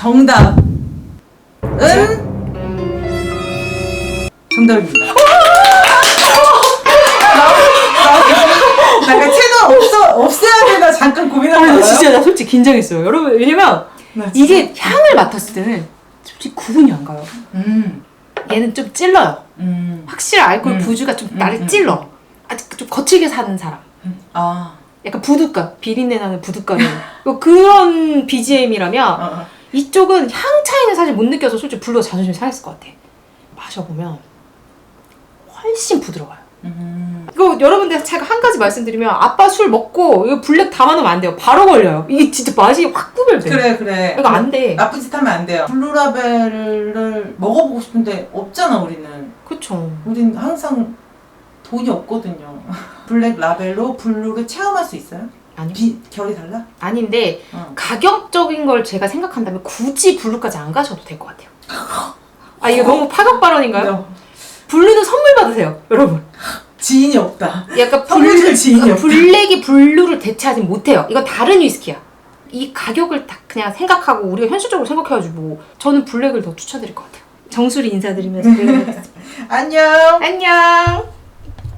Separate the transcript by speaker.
Speaker 1: 정답은 정답입니다. 나, 나, 나 채널 없어 없애야 되나 잠깐 고민하고
Speaker 2: 아. 진짜 나 솔직히 긴장했어요. 여러분 왜냐면
Speaker 1: 나 진짜-
Speaker 2: 이게 향을 맡았을 때는 솔직히 구분이 안 가요.
Speaker 1: 음,
Speaker 2: 얘는 좀 찔러요.
Speaker 1: 음,
Speaker 2: 확실히 알코올
Speaker 1: 음.
Speaker 2: 부주가 좀
Speaker 1: 음,
Speaker 2: 나를
Speaker 1: 음,
Speaker 2: 찔러. 아직 좀 거칠게 사는 사람.
Speaker 1: 음. 아,
Speaker 2: 약간 부둣가 비린내 나는 부둣가는 뭐 그런 BGM이라면
Speaker 1: 어, 어.
Speaker 2: 이쪽은 향 차이는 사실 못 느껴서 솔직히 불러 자존심 상했을 것 같아. 마셔보면 훨씬 부드러워요.
Speaker 1: 음.
Speaker 2: 이거 여러분들 제가 한 가지 말씀드리면 아빠 술 먹고 이거 블랙 담아놓으면 안 돼요. 바로 걸려요. 이게 진짜 맛이 확 구별돼.
Speaker 1: 그래 그래.
Speaker 2: 이거 안 돼.
Speaker 1: 나쁜 짓 하면 안 돼요. 블루라벨을 먹어보고 싶은데 없잖아 우리는.
Speaker 2: 그쵸.
Speaker 1: 우린 항상 돈이 없거든요. 블랙 라벨로 블루를 체험할 수 있어요?
Speaker 2: 아니
Speaker 1: 비 결이 달라?
Speaker 2: 아닌데
Speaker 1: 어.
Speaker 2: 가격적인 걸 제가 생각한다면 굳이 블루까지 안 가셔도 될 것 같아요. 아 이거 너무 파격 발언인가요?
Speaker 1: 너
Speaker 2: 블루는 선물 받으세요, 여러분.
Speaker 1: 지인이 없다.
Speaker 2: 약간
Speaker 1: 선물 줄
Speaker 2: 블루,
Speaker 1: 지인이 없다.
Speaker 2: 블랙이 블루를 대체하지 못해요. 이건 다른 위스키야. 이 가격을 다 그냥 생각하고 우리가 현실적으로 생각해가지고 저는 블랙을 더 추천드릴 것 같아요. 정수리 인사드리면서.
Speaker 1: 안녕.
Speaker 2: 안녕.